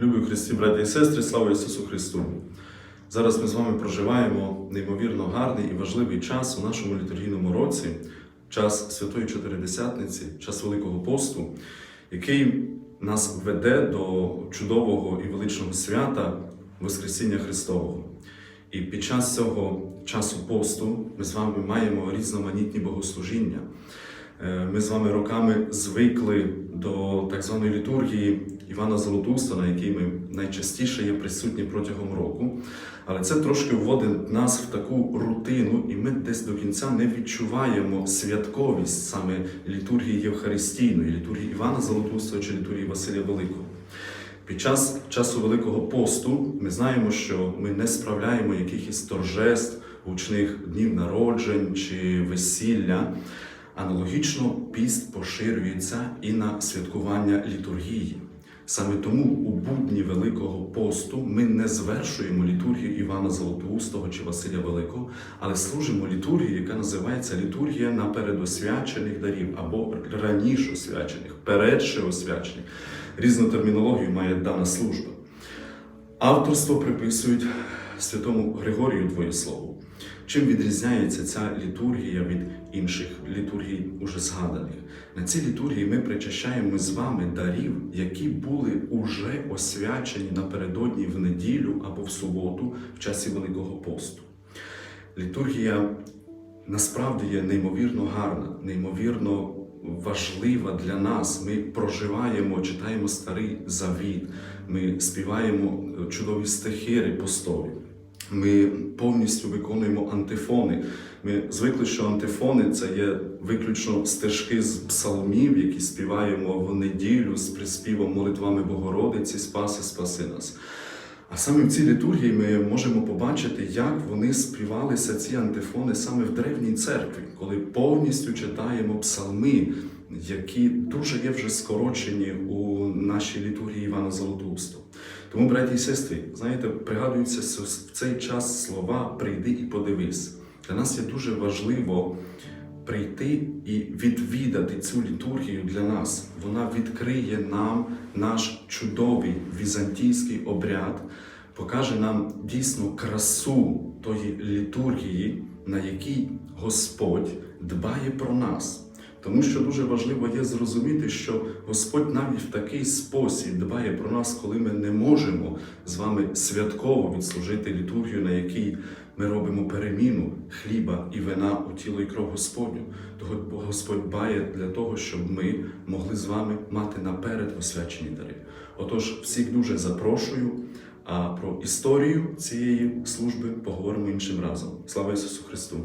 Любі Христі, браті і сестри, слава Ісусу Христу! Зараз ми з вами проживаємо неймовірно гарний і важливий час у нашому літургійному році, час Святої Чотиридесятниці, час Великого посту, який нас веде до чудового і величного свята Воскресіння Христового. І під час цього часу посту ми з вами маємо різноманітні богослужіння. Е, Ми з вами роками звикли до так званої літургії Івана Золотуста, на якій ми найчастіше є присутні протягом року. Але це трошки вводить нас в таку рутину, і ми десь до кінця не відчуваємо святковість саме літургії Євхаристійної, літургії Івана Золотуста чи літургії Василія Великого. Під час часу Великого посту ми знаємо, що ми не справляємо якихось торжеств, гучних днів народжень чи весілля. Аналогічно піст поширюється і на святкування літургії. Саме тому у будні Великого посту ми не звершуємо літургію Івана Золотоустого чи Василя Великого, але служимо літургію, яка називається літургія напередосвячених дарів або раніше освячених, передше освячених. Різну термінологію має дана служба. Авторство приписують святому Григорію Двоєслову. Чим відрізняється ця літургія від інших літургій, уже згаданих? На цій літургії ми причащаємо з вами дарів, які були уже освячені напередодні в неділю або в суботу в часі Великого посту. Літургія насправді є неймовірно гарна, неймовірно важлива для нас. Ми проживаємо, читаємо старий завіт, ми співаємо чудові стихири постові. Ми повністю виконуємо антифони. Ми звикли, що антифони це є виключно стежки з псалмів, які співаємо в неділю з приспівом молитвами Богородиці, Спаси, спаси нас. А саме в цій літургії ми можемо побачити, як вони співалися ці антифони саме в древній церкві, коли повністю читаємо псалми, які дуже є вже скорочені у нашій літургії Івана Золотоустого. Тому, браті і сестри, знаєте, пригадуються в цей час слова прийди і подивись. Для нас є дуже важливо прийти і відвідати цю літургію для нас. Вона відкриє нам наш чудовий візантійський обряд, покаже нам дійсно красу тої літургії, на якій Господь дбає про нас. Тому що дуже важливо є зрозуміти, що Господь навіть в такий спосіб дбає про нас, коли ми не можемо з вами святково відслужити літургію, на якій ми робимо переміну хліба і вина у тіло і кров Господню. Того Господь бає для того, щоб ми могли з вами мати наперед освячені дари. Отож, всіх дуже запрошую. А про історію цієї служби поговоримо іншим разом. Слава Ісусу Христу!